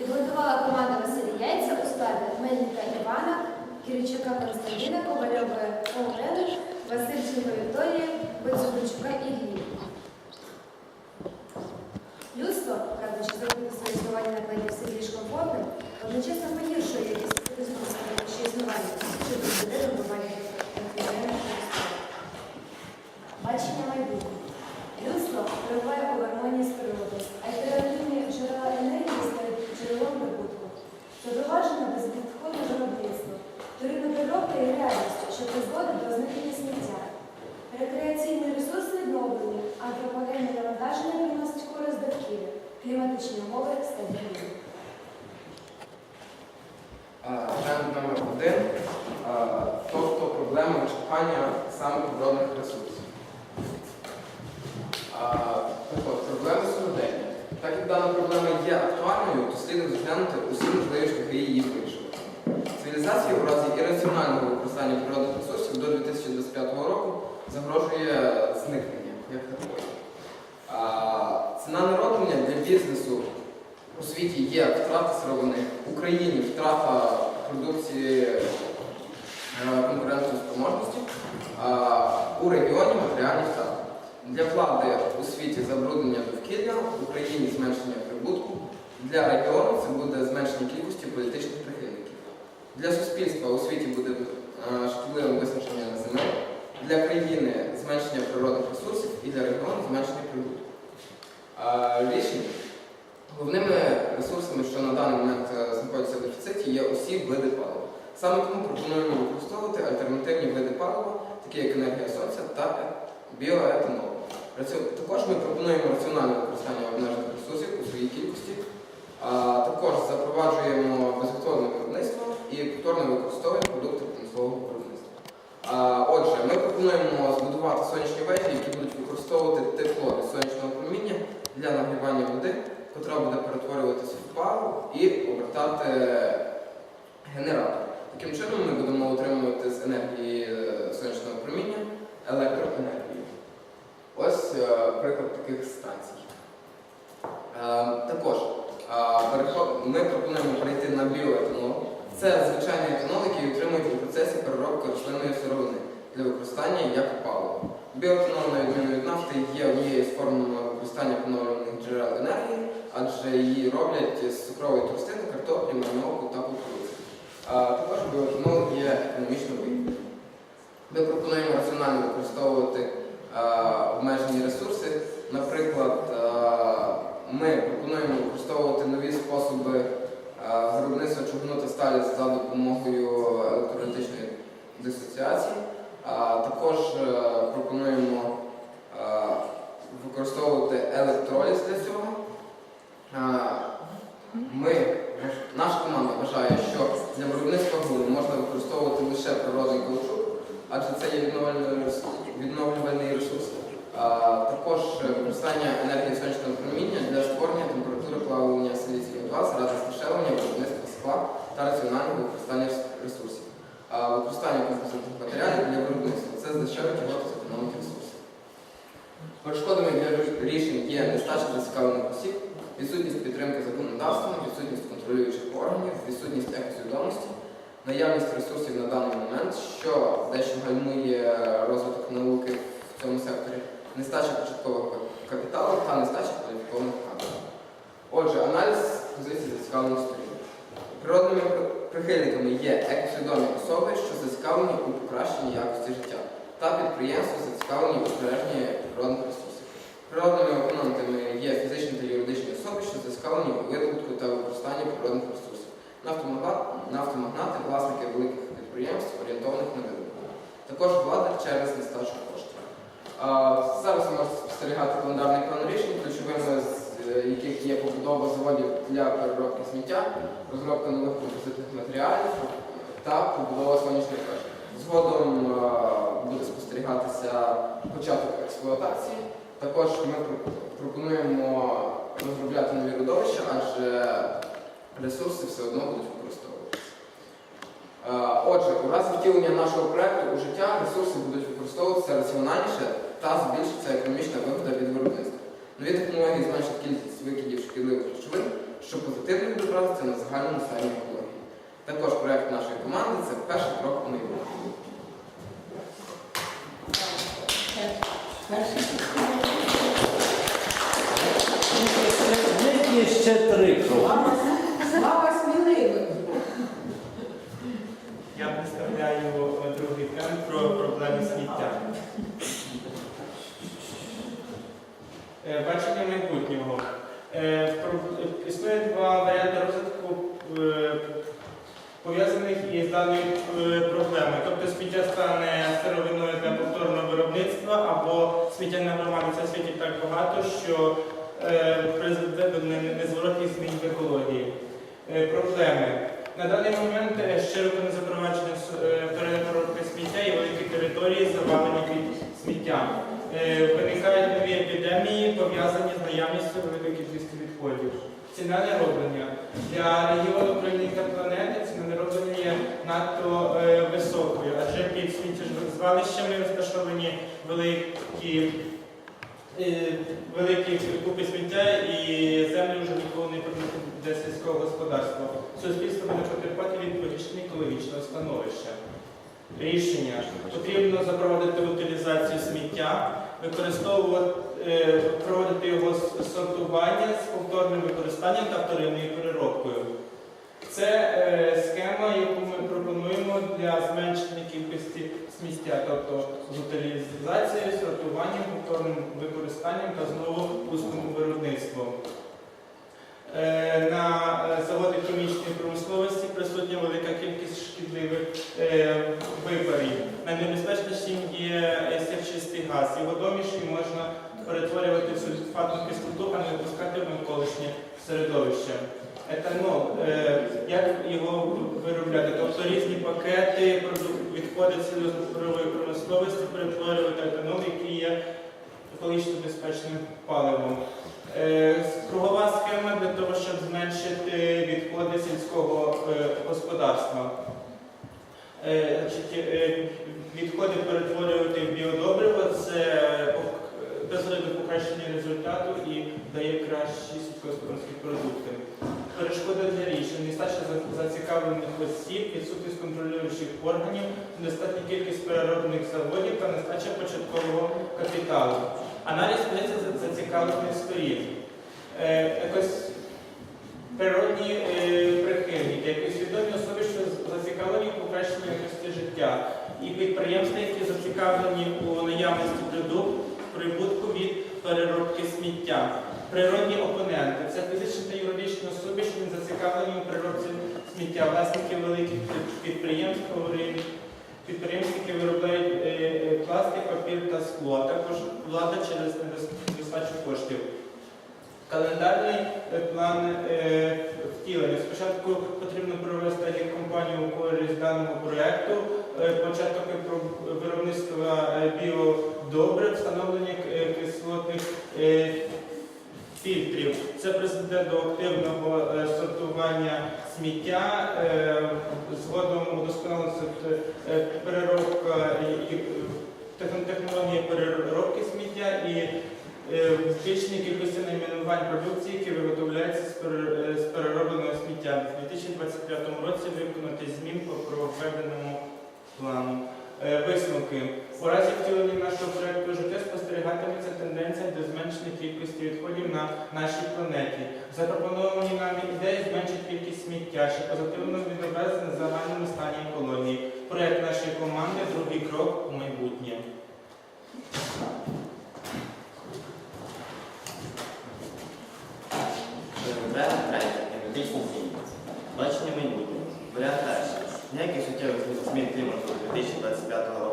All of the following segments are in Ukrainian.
Підготувала команда Василя Яйця у складі Мельника Івана, Киричука Константина, Ковальова Олени, Васильченко Вікторії, Беззубичука Іллі. Людство, прагнучи зробити своє існування на плані все більш комфортним, одночасно погіршує якість фізичного становище існування, що призведе до бування Бачення майбутнього. Людство перебуває у гармонії з природою, а альтернативні джерела енергії стають джерелом прибутку. Запроваджено безвідходне виробництво, вторинна переробка є реальністю, що призводить до зникнення сміття. Рекреаційні ресурси відновлені, антропогенне навантаження приносить кліматичні умови стабільні. Тренд номер один, тобто проблема вичерпання саме природних ресурсів. А, Так от, сьогодення. Так як дана проблема є актуальною, то слід розглянути усі можливі шляхи її вирішення. Цивілізації у разі ірраціонального використання природних ресурсів до 2025 року загрожує зникнення як такої. Ціна народження для бізнесу у світі є втрата сировини, в Україні втрата продукції е, конкурентної спроможності, у регіоні матеріальні втрати. Для влади у світі забруднення довкілля, в Україні зменшення прибутку, для регіону це буде зменшення кількості політичних прихильників. Для суспільства у світі буде е, шкідливим визначення земель, для країни зменшення природних ресурсів і для регіону зменшення прибутку. А, Рішення Головними ресурсами, що на даний момент е, знаходяться в дефіциті, є усі види палива. Саме тому пропонуємо використовувати альтернативні види палива, такі як енергія сонця та біоетанол. Також ми пропонуємо раціональне використання обмежених ресурсів у своїй кількості. Також запроваджуємо безвідходне виробництво і повторно використовуємо продукти промислового виробництва. Отже, ми пропонуємо збудувати сонячні вежі, які будуть використовувати тепло від сонячного для нагрівання води котра буде перетворюватися в пару і обертати генератор. Таким чином ми будемо отримувати з енергії е, сонячного проміння електроенергію. Ось е, приклад таких станцій. Е, Також е, ми пропонуємо перейти на біоетанол. Це звичайний етанол, який отримують у процесі переробки рослинної сировини для використання як палива. Біоетанол, на відміну від нафти, є однією з форм використання поновлюваних джерел енергії, адже її роблять з цукрової тростини, картоплі, мармоку та кукурудзи. Також біоетанол є економічно вигідним. Ми пропонуємо раціонально використовувати а, обмежені ресурси. Наприклад, а, ми пропонуємо використовувати нові способи а, виробництва чугуну та сталі за допомогою електролітичної дисоціації. А, Також е, пропонуємо е, використовувати електроліз для цього. А, Ми, наша команда вважає, що для виробництва гуму можна використовувати лише природний каучук, адже це є відновлювальний ресурс. відновлювальний ресурс. А, Також е, використання енергії сонячного проміння для створення температури плавлення силіцію 2 заради здешевлення виробництва скла та раціонального використання ресурсів. А Використання композитних матеріалів для виробництва це здешевить роботу з економіки ресурсів. Перешкодами для рішень є нестача зацікавлених осіб, відсутність підтримки законодавством, відсутність контролюючих органів, відсутність екосвідомості, наявність ресурсів на даний момент, що дещо гальмує розвиток науки в цьому секторі, нестача початкового капіталу та нестача кваліфікованих кадрів. Отже, аналіз позицій зацікавлених сторін. Природними прихильниками є екосвідомі особи, що зацікавлені у покращенні якості життя, та підприємства зацікавлені у збереженні природних ресурсів. Природними опонентами є фізичні та юридичні особи, що зацікавлені у видобутку та використанні природних ресурсів. Нафтомагнати, власники великих підприємств, орієнтованих на видобуток. Також влада через нестачу коштів. Зараз ви можете спостерігати календарний план рішень, ключовими з яких є побудова заводів для переробки сміття, розробка нових композитних матеріалів та побудова сонячних веж. Згодом буде спостерігатися початок експлуатації. Також ми пропонуємо розробляти нові родовища, адже ресурси все одно будуть використовуватися. Е, Отже, у разі втілення нашого проекту у життя ресурси будуть використовуватися раціональніше та збільшиться економічна вигода від виробництва. Нові технології зменшать кількість викидів шкідливих речовин, що позитивно відобразиться на загальному стані екології. Також проект нашої команди це перший крок у майбутнє. Є ще три кроки. Слава! Я представляю е, другий тренд про проблеми сміття. Е, Бачення майбутнього. Е, Існує два варіанти розвитку пов'язаних із даною проблемою. Тобто сміття стане сировиною для повторного виробництва або сміття нагромадиться в світі так багато, що призведе до не- незворотних змін в екології. Е, Проблеми. На даний момент е, широко не запроваджені вторинна переробка сміття і великі території завалені під сміттям. Е, Виникають нові епідемії, пов'язані з наявністю великої кількості відходів. Ціна нероблення. Для регіону України та планети ціна нероблення є надто е, високою, адже під сміттєзвалищами розташовані великі, е, великі купи сміття і землі вже ніколи не придатні для сільського господарства. Суспільство буде потерпати від погіршення екологічного становища. Рішення потрібно запровадити утилізацію сміття, використовувати, е, проводити його сортування з повторним використанням та вторинною переробкою. Це е, схема, яку ми пропонуємо для зменшення кількості сміття, тобто з утилізацією, сортуванням, повторним використанням та знову пустим виробництвом. Е, На е, заводі хімічної промисловості присутня велика кількість шкідливих е, випарів. Найнебезпечнішим є сірчистий газ. Його доміші можна перетворювати в сульфатну кислоту, а не випускати в навколишнє середовище. Етанол, як його виробляти? Тобто різні пакети, проду- відходи сільської промисловості перетворювати етанол, який є екологічно безпечним паливом. Е, Кругова схема для того, щоб зменшити відходи сільського е, господарства. Е, Відходи перетворювати в біодобриво це пок- покращення результату і дає кращі сільськогосподарські продукти. Перешкода для рішень, нестача зацікавлених осіб, відсутність контролюючих органів, недостатня кількість переробних заводів та нестача початкового капіталу. Аналіз ведеться за зацікавлених сторін. Е, якось природні е, прихильники, якісь відомі особи, що зацікавлені в покращенні якості життя, і підприємства, які зацікавлені у наявності прибутку, прибутку від переробки сміття. Природні опоненти це фізичні та юридичні особи, що не зацікавлені у переробці сміття, власники великих підприємств, говорили, підприємств, які виробляють е, е, пластик, папір та скло, а також влада через недостачу коштів. Календарний е, план втілення. Спочатку потрібно провести компанію у користь даного проєкту, початок виробництва біодобрив, встановлення кислотних фільтрів. Це призведе до активного е, сортування сміття, е, згодом удосконалиться е, переробка технології переробки сміття і збільшення кількості найменувань продукції, які виготовляються з пере- з переробленого сміття. У 2025 році виконати змін по проведеному плану. Висновки. У разі втілення нашого проєкту життя спостерігатиметься тенденція до зменшення кількості відходів на нашій планеті. Запропоновані нами ідеї зменшать кількість сміття, що позитивно відобразиться на загальному стані екології. Проєкт нашої команди другий крок у майбутнє. Бачення майбутнього. Варіант перший. Ніяких суттєвих змін клімату до 2025 року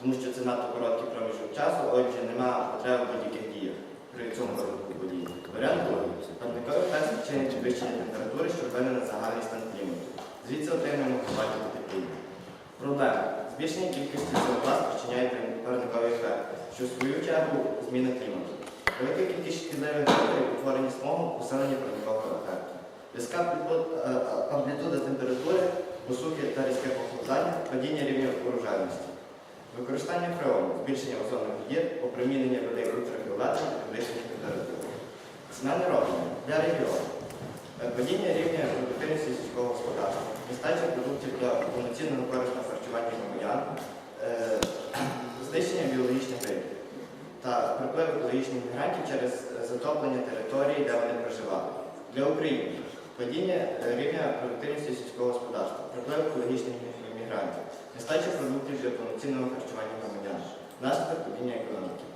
тому що це надто короткий проміжок часу, отже, немає потреби будь-яких діях при цьому розвитку подій. Варіант другий. Парниковий ефект спричинить підвищення температури, що вплине загальний стан клімату. Звідси отримаємо глобальне потепління. Проблема. Збільшення кількості СО2 спричиняє парниковий ефект, що в свою чергу зміна клімату. Велика кількість шкідливих факторів утворення смогу, усилення парникового ефекту. Різка е, е, амплітуда температури, посухи та різке похолодання, падіння рівня урожайності. Використання фреону, збільшення озонових дір, опромінення води ультрафіолетом та підвищення температури. Ціна нероблення для регіону. Падіння рівня продуктивності сільського господарства, нестача продуктів для повноцінного корисного харчування громадян, е, знищення біологічних видів та приплив екологічних мігрантів через затоплення території, де вони проживали. Для України падіння е, рівня продуктивності сільського господарства, приплив екологічних мігрантів, нестача продуктів для повноцінного харчування громадян, наслідок падіння економіки.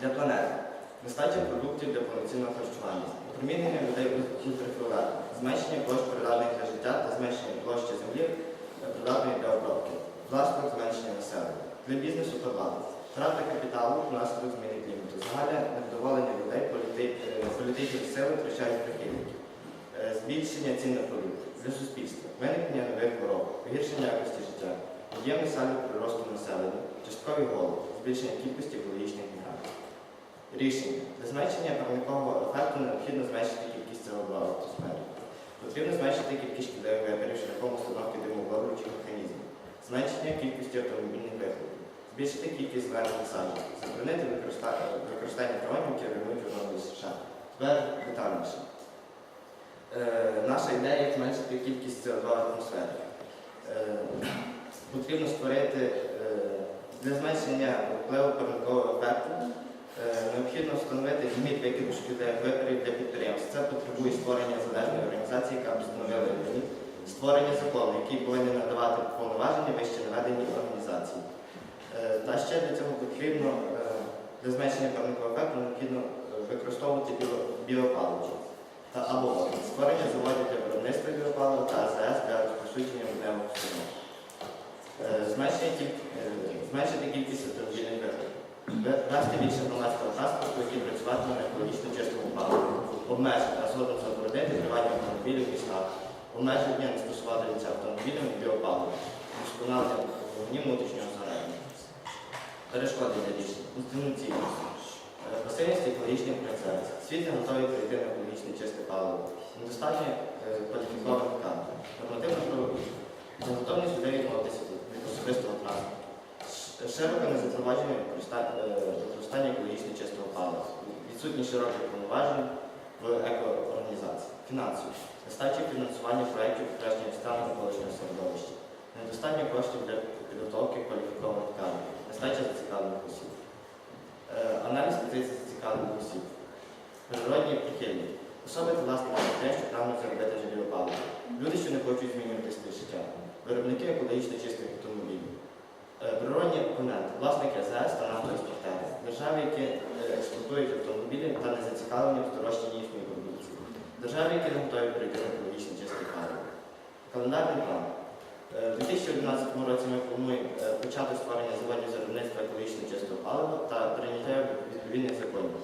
Для планети. Нестача продуктів для повноцінного харчування, опромінення людей ультрафіолетом, зменшення площ придатних для життя та зменшення площі землі придатної для обробки, власних зменшення населення. Для бізнесу та влади. Втрата капіталу внаслідок зміни клімату, загальне невдоволення людей, політи- політичні сили втрачають прихильників, Е, збільшення цін на продукти для суспільства, виникнення нових хвороб, погіршення якості життя, об'ємний сальдо приросту населення, частковий голод, збільшення кількості екологічних мігрантів. Рішення. Для зменшення парникового ефекту необхідно зменшити кількість СО2 в атмосфері. Потрібно зменшити кількість шкідливих випарів шляхом установки димовиборючих механізмів, зменшення кількості автомобільних вихлопів, збільшити кількість зелених насаджень, заборонити використання дронів, які руйнують журналу США. Тепер детальніше. Е, наша ідея зменшити кількість СО2 в атмосфері. Е, потрібно створити е, для зменшення впливу парникового ефекту необхідно встановити ліміт викиду шкідливих випарів для підприємств. Це потребує створення залежної організації, яка б встановила ліміт, створення закону, який повинен надавати повноваження вище наведені організації. Та ще для цього потрібно для зменшення парникового ефекту необхідно використовувати біо- біопаливо та або створення заводів для виробництва біопалива та АЗС для розповсюдження водневих установ. Е, е, Зменшити кількість автомобільних виробів. Вести більше громадського транспорту, який працюватиме на екологічно чистому паливі. Обмежити, а згодом заборонити приватні автомобілі в містах. Обмеження не стосуватися автомобілям і біопаливом. Досконалення вогні внутрішнього згорання. Перешкоди для рішення. Конституційність. Пасивність екологічних процесів. Світ не готовий перейти на екологічне чисте паливо. Недостатньо е, кваліфікованих кадрів. Нормативна про- готовність людей відмовитися від особистого транспорту. Широке незапровадження е, використання екологічно чистого палива. Відсутність широких повноважень в екоорганізації. Фінансові. Нестача фінансування проєктів покращення стану навколишнього середовища. Недостатньо коштів для підготовки кваліфікованих кадрів. Нестача зацікавлених осіб. Е, Аналіз позицій зацікавлених осіб. Природні прихильники. Особи та власники те, що прагнуть заробити на біопаливо. Люди, що не хочуть змінювати стиль життя. Виробники екологічно чистих автомобілів. Е, Природні опоненти, власники АЗС та нафтоекспортери. Держави, які е, експлуатують автомобілі та не зацікавлені в здорожчанні їхньої продукції. Держави, які не готові перейти на екологічно чисте паливо. Календарний план. Е, У 2011 році ми плануємо е, почати створення заводів виробництва екологічно чистого палива та прийняття відповідних законів.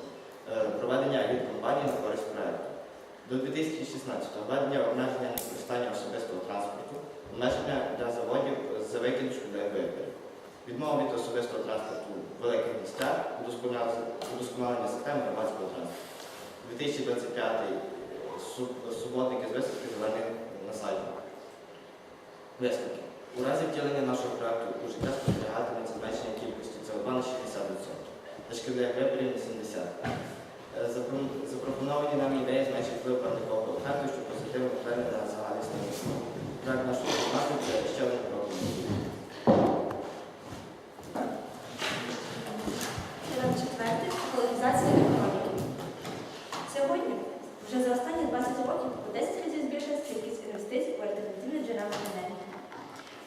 Е, Проведення агіт-компаній на користь проекту. До 2016 введення обмеження на використання особистого транспорту, обмеження для заводів за викид шкідливих випарів. Відмова від особистого транспорту в великих містах, удосконалення системи громадського транспорту. 2025 суб- суботники з висадки зелених насаджень. Висновки. У разі втілення нашого проекту у життя спостерігатиметься зменшення кількості СО2 на 60%, та шкідливих випарів на 70%. Е, Запропоновані нам ідеї зменшить вплив парникового ефекту, що позитивно вплине на загальний стан міста. Проект нашого формату це ще один крок. Розділ четвертий. Колонізація економіки. Сьогодні вже за останні 20 років у 10 разів збільшилась кількість інвестицій у альтернативні джерела енергії.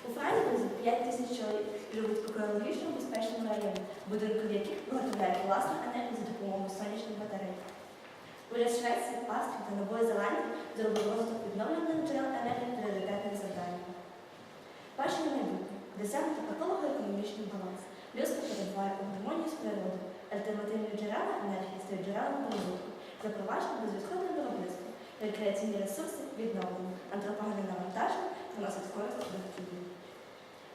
У Франції 5 тисяч чоловік живуть у екологічно безпечному районі, будинку в яких виготовляють власну енергію за допомогою сонячних батарей. Уряд Швеції, Австрії та Нової Зеландії зробив розвиток відновлених джерел енергії пріоритетним завданням. Бачення майбутнє досягнути еколого-економічний баланс. Людство перебуває у гармонії з природою. Альтернативні джерела енергії стають джерелами розвитку, запровадження безвідходне виробництво, рекреаційні ресурси відновлені, антропогенне навантаження приносить користь довкіллю.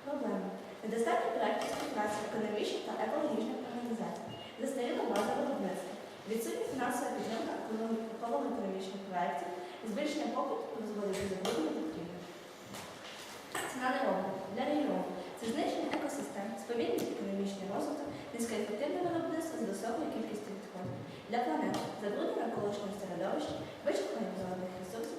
Проблеми. Недостатньо проєктів співпраці економічних та екологічних організацій, застаріла база виробництва, відсутня фінансова підтримка еколого-економічних проєктів, збільшення попиту призводить до забруднення довкілля. Ціна неробна для регіону. Це знищення екосистем, сповільнений економічний розвиток, низькоефективне виробництво з високою кількістю відходів. Для планети забруднення навколишнього середовища, вичерпання природних ресурсів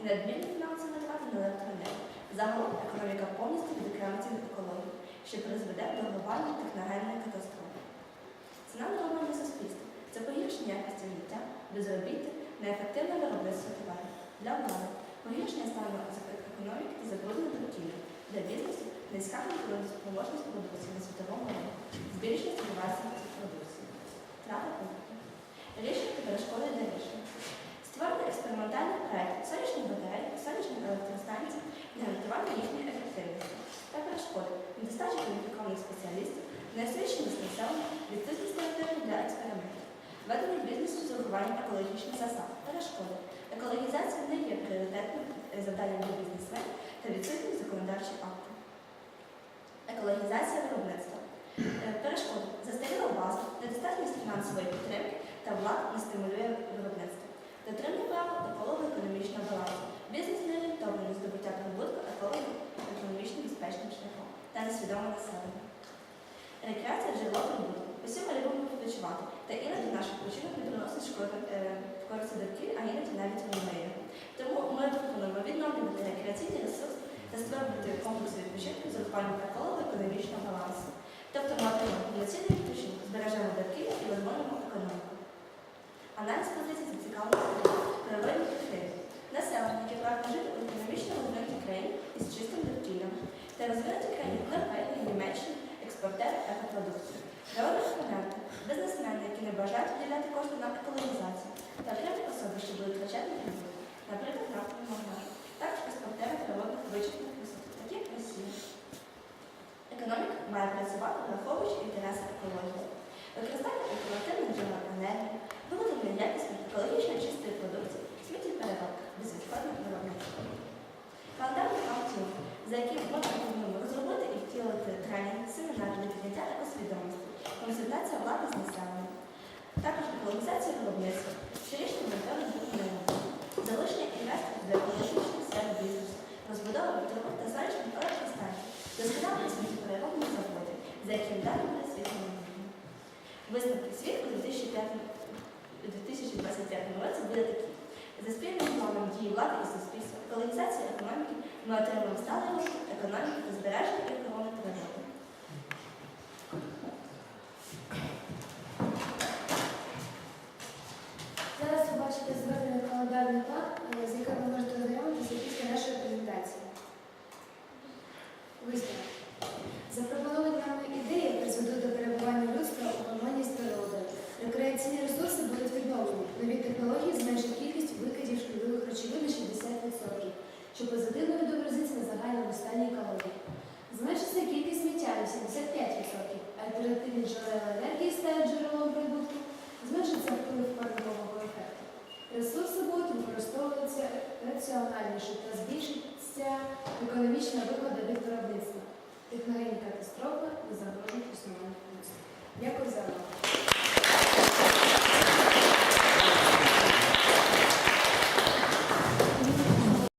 і надмірні фінансові витрати на електроенергію. Загалом економіка повністю відокремиться від екології, що призведе до глобальної техногенної катастрофи. Ціна нормальне суспільства це погіршення якості життя, безробіття, неефективне виробництво товарів для влади, погіршення стану економіки та забруднення довкілля для бізнесу, низька конкурентоспроможність продукції на світовому ринку, збільшення споживацькості продукції, втрата пунктів. Рішення перешкоди для рішення. Створити експериментальний проект сонячних батарей, сонячних електростанцій для гарантування їхньої ефективності та перешкоди недостачі кваліфікованих спеціалістів, неосвіченість населення, відсутність території для експериментів, ведення бізнесу з урахуванням екологічних засад, перешкоди. Екологізація не є пріоритетним завданням для бізнесменів та відсутність законодавчих актів. Екологізація виробництва. Е, Перешкоди. Застаріла база, недостатність фінансової підтримки та влада не стимулює виробництво. Дотримання права еколого-економічного балансу. Бізнес не орієнтований здобуття прибутку еколого-економічно безпечним шляхом та несвідоме населення. Рекреація джерело прибутку. Усі ми любимо відпочивати, та іноді наш відпочинок не приносить шкоди е, користі довкілля, а іноді навіть руйнує. Тому ми пропонуємо відновлювати рекреаційний ресурс та створювати комплекс відпочинку з урахуванням еколого-економічного балансу. Тобто ми отримаємо повноцінний відпочинок, збережемо довкілля і розвинемо економіку. Аналіз позицій зацікавлених первинних активів. Населення, яке прагне жити у економічно розвинутій країні із чистим довкіллям та розвинуті країни Норвегії, Німеччини, експортери екопродукції. Народні опоненти, бізнесмени, які не бажають виділяти кошти на екологізацію, та окремі особи, що будуть втрачати прибуток, наприклад, нафтовий магнат, також експортери природних вичерпних ресурсів, такі як Росія. Економіка має працювати, враховуючи інтереси екології. Використання альтернативних джерел енергії, виготовлення якісної екологічно чистої продукції, сміттєпереробка, безвідходних виробництва. Календарний аукціон, за яким ми пропонуємо розробити і втілити тренінг, семінари для підняття екосвідомості, консультація влади з населенням, екологізація виробництва, щорічний моніторинг виконання, залучення інвесторів до екологічних сфер бізнесу, розбудова вітрових та сонячних електростанцій, досконалення сміттєпереробних заводів, за яким далі буде світло. Висновки світу у 2005 у 2025 році буде такі. За спільним планом дії влади і суспільства, екологізації економіки ми отримаємо сталий економіки та збереження природи. раціональніше та збільшиться економічна вигода від виробництва. Техногенні катастрофи не загрожують існування. Дякую за увагу.